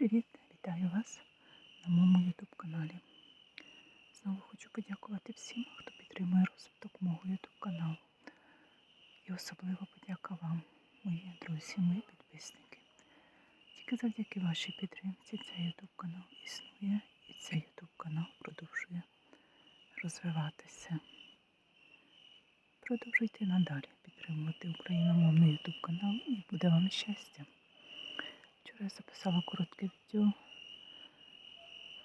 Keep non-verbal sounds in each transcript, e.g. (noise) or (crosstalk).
Привіт! Вітаю вас на моєму YouTube каналі. Знову хочу подякувати всім, хто підтримує розвиток мого YouTube каналу. І особливо подяка вам, мої друзі, мої підписники. Тільки завдяки вашій підтримці цей YouTube канал існує і цей YouTube канал продовжує розвиватися. Продовжуйте надалі підтримувати україномовний YouTube канал і буде вам щастя. Вчора я записала коротке відео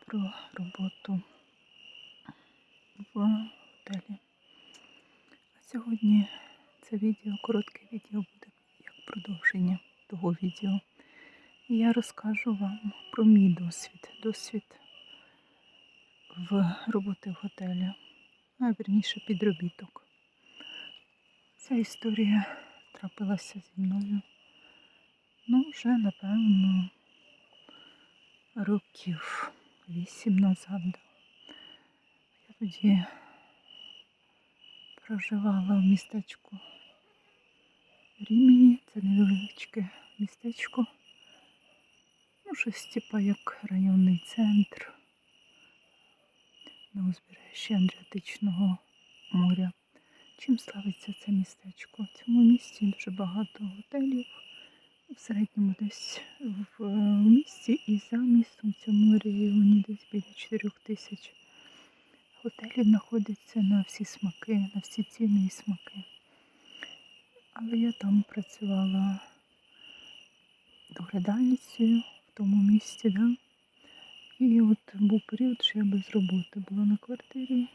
про роботу в готелі. А сьогодні це відео, коротке відео буде як продовження того відео. І я розкажу вам про мій досвід. Досвід в роботи в готелі, а вірніше підробіток. Ця історія трапилася зі мною. Ну, вже, напевно, років вісім назад. Я тоді проживала в містечку Рімені, це невеличке містечко. Ну, щось типа як районний центр на узбережжі Адріатичного моря. Чим славиться це містечко? В цьому місті дуже багато готелів в середньому десь в е, місті і за містом в цьому регіоні десь біля 4 тисяч готелів знаходиться на всі смаки, на всі ціни і смаки. Але я там працювала доглядальницею в тому місті, да? і от був період, що я без роботи була на квартирі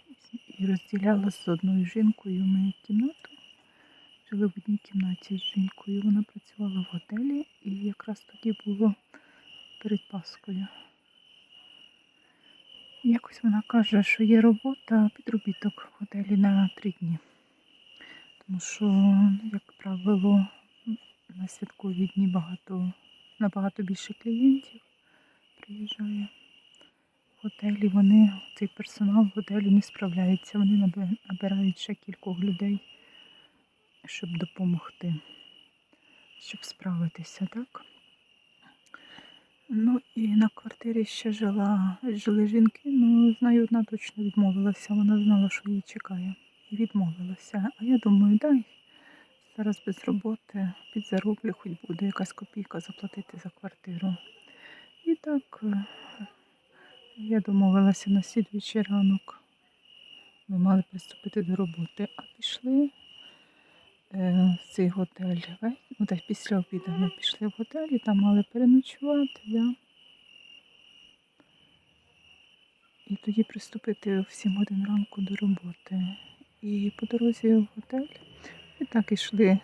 і розділяла з одною жінкою ми кімнату жили в одній кімнаті з жінкою. Вона працювала в готелі і якраз тоді було перед Паскою. Якось вона каже, що є робота підробіток в готелі на три дні. Тому що, як правило, на святкові дні багато, набагато більше клієнтів приїжджає в готелі. Вони, цей персонал в готелі не справляється. Вони набирають ще кількох людей щоб допомогти, щоб справитися, так? Ну і на квартирі ще жила, жили жінки, ну з нею одна точно відмовилася, вона знала, що її чекає. І відмовилася. А я думаю, дай зараз без роботи підзароблю, хоч буде якась копійка заплатити за квартиру. І так е, я домовилася на слідуючий ранок. Ми мали приступити до роботи, а пішли цей готель. Ну, так, після обіду ми пішли в готель і там мали переночувати. Да? І тоді приступити в 7 годин ранку до роботи. І по дорозі в готель і так ішли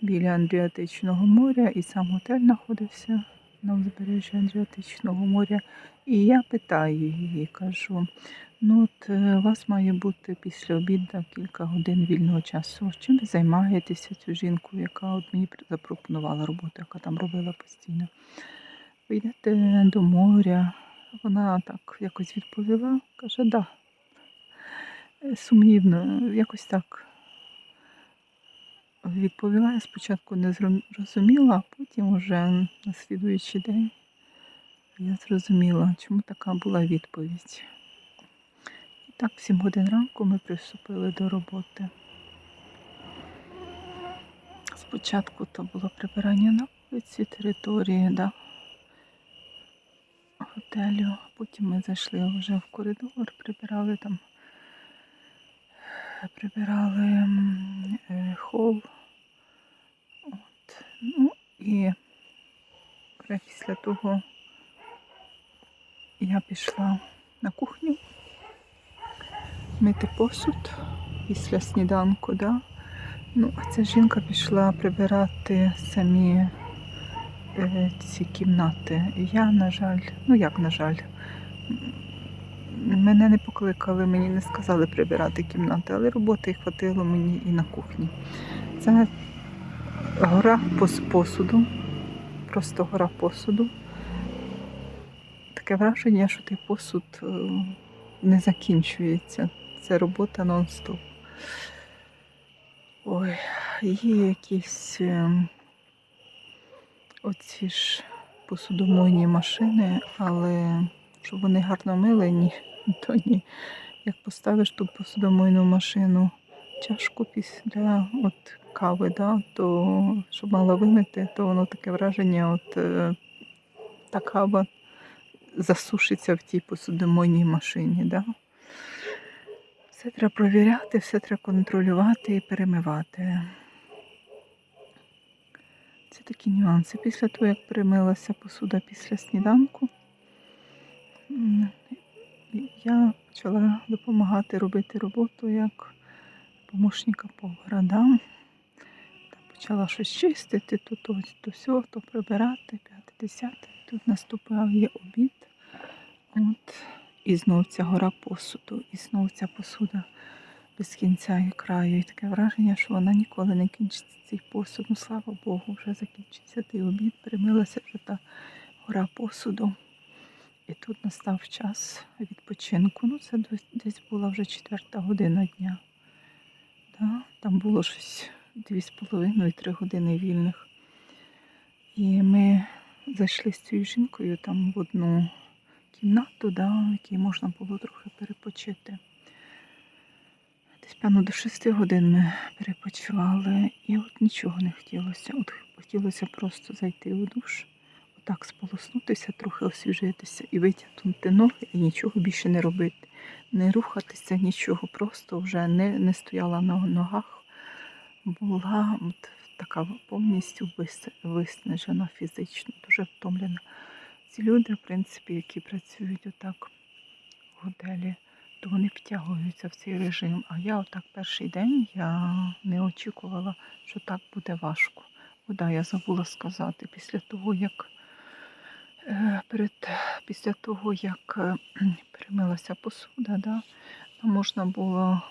біля Андріатичного моря, і сам готель знаходився на узбережжі Андріатичного моря. І я питаю її, кажу, ну от е, у вас має бути після обіду кілька годин вільного часу. Чим ви займаєтеся цю жінку, яка от мені запропонувала роботу, яка там робила постійно? Ви йдете до моря. Вона так якось відповіла, каже, да. Е, Сумнівно, якось так відповіла. Я спочатку не зрозуміла, а потім уже на слідуючий день я зрозуміла, чому така була відповідь. Так, в 7 годин ранку ми приступили до роботи. Спочатку то було прибирання на вулиці, території, да, готелю. Потім ми зайшли вже в коридор, прибирали там, прибирали е, хол. От. Ну і після того я пішла на кухню мити посуд після сніданку, да? Ну, а ця жінка пішла прибирати самі е, ці кімнати. Я, на жаль, ну як на жаль, мене не покликали, мені не сказали прибирати кімнати, але роботи хватило мені і на кухні. Це гора посуду, просто гора посуду. Таке враження, що той посуд е, не закінчується. Це робота нон-стоп. Ой, є якісь ем, оці ж посудомойні машини, але щоб вони гарно мили, ні, (laughs) то ні. Як поставиш тут посудомойну машину чашку після от кави, да, то щоб мала вимити, то воно таке враження, от е, та кава засушиться в тій посудомойній машині. Да? Все треба провіряти, все треба контролювати і перемивати. Це такі нюанси. Після того, як перемилася посуда після сніданку, я почала допомагати робити роботу як помощника повара. Да? Почала щось чистити, то то, то все, то прибирати, п'яте, десяте. Тут наступав є обід. От. І знов ця гора посуду, і знов ця посуда без кінця і краю. І таке враження, що вона ніколи не кінчиться цей посуд. Ну, слава Богу, вже закінчиться той обід, примилася вже та гора посуду. І тут настав час відпочинку. Ну, це десь- була вже четверта година дня. Да? Там було щось дві з половиною, три години вільних. І ми зайшли з цією жінкою там в одну кімнату, да, в якій можна було трохи перепочити. Десь певно до шести годин ми перепочивали, і от нічого не хотілося. От хотілося просто зайти у душ, отак сполоснутися, трохи освіжитися і витягнути ноги і нічого більше не робити. Не рухатися, нічого, просто вже не, не стояла на ногах. Була от така повністю виснажена фізично, дуже втомлена. Ці люди, в принципі, які працюють отак в готелі, то вони втягуються в цей режим. А я отак перший день я не очікувала, що так буде важко. Вода, я забула сказати, після того, як е, перед, після того, як е, (clears throat) перемилася посуда, да, там можна було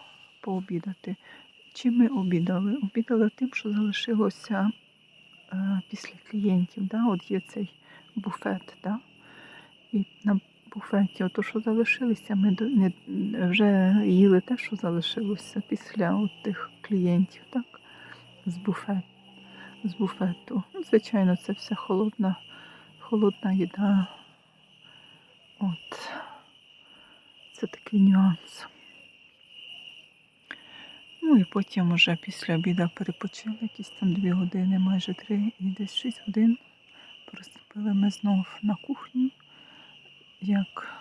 пообідати. Чим ми обідали? Обідали тим, що залишилося е, після клієнтів. Да? От є цей буфет. Да? І на буфеті, ото, що залишилося, ми не, вже їли те, що залишилося після от тих клієнтів, так? З, буфет, з буфету. Ну, звичайно, це все холодна, холодна їда. От. Це такий нюанс. Ну і потім уже після обіду перепочили якісь там дві години, майже три, і десь шість годин приступили ми знов на кухню, як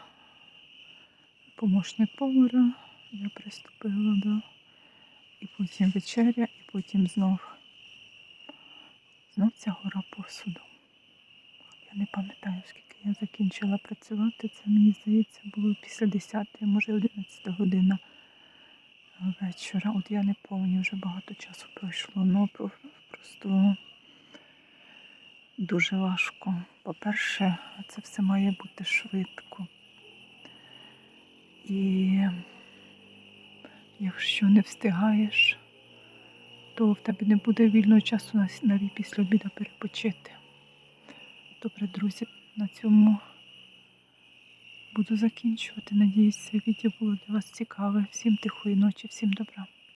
помощник повара. Я приступила, да. І потім вечеря, і потім знов, знов ця гора посуду. Я не пам'ятаю, скільки я закінчила працювати. Це мені здається було після 10, може 11 година вечора. От я не пам'ятаю, вже багато часу пройшло. Ну про- просто дуже важко. По-перше, це все має бути швидко. І якщо не встигаєш, то в тебе не буде вільного часу навіть після обіду перепочити. Добре, друзі, на цьому буду закінчувати. Надіюсь, це відео було для вас цікаве. Всім тихої ночі, всім добра.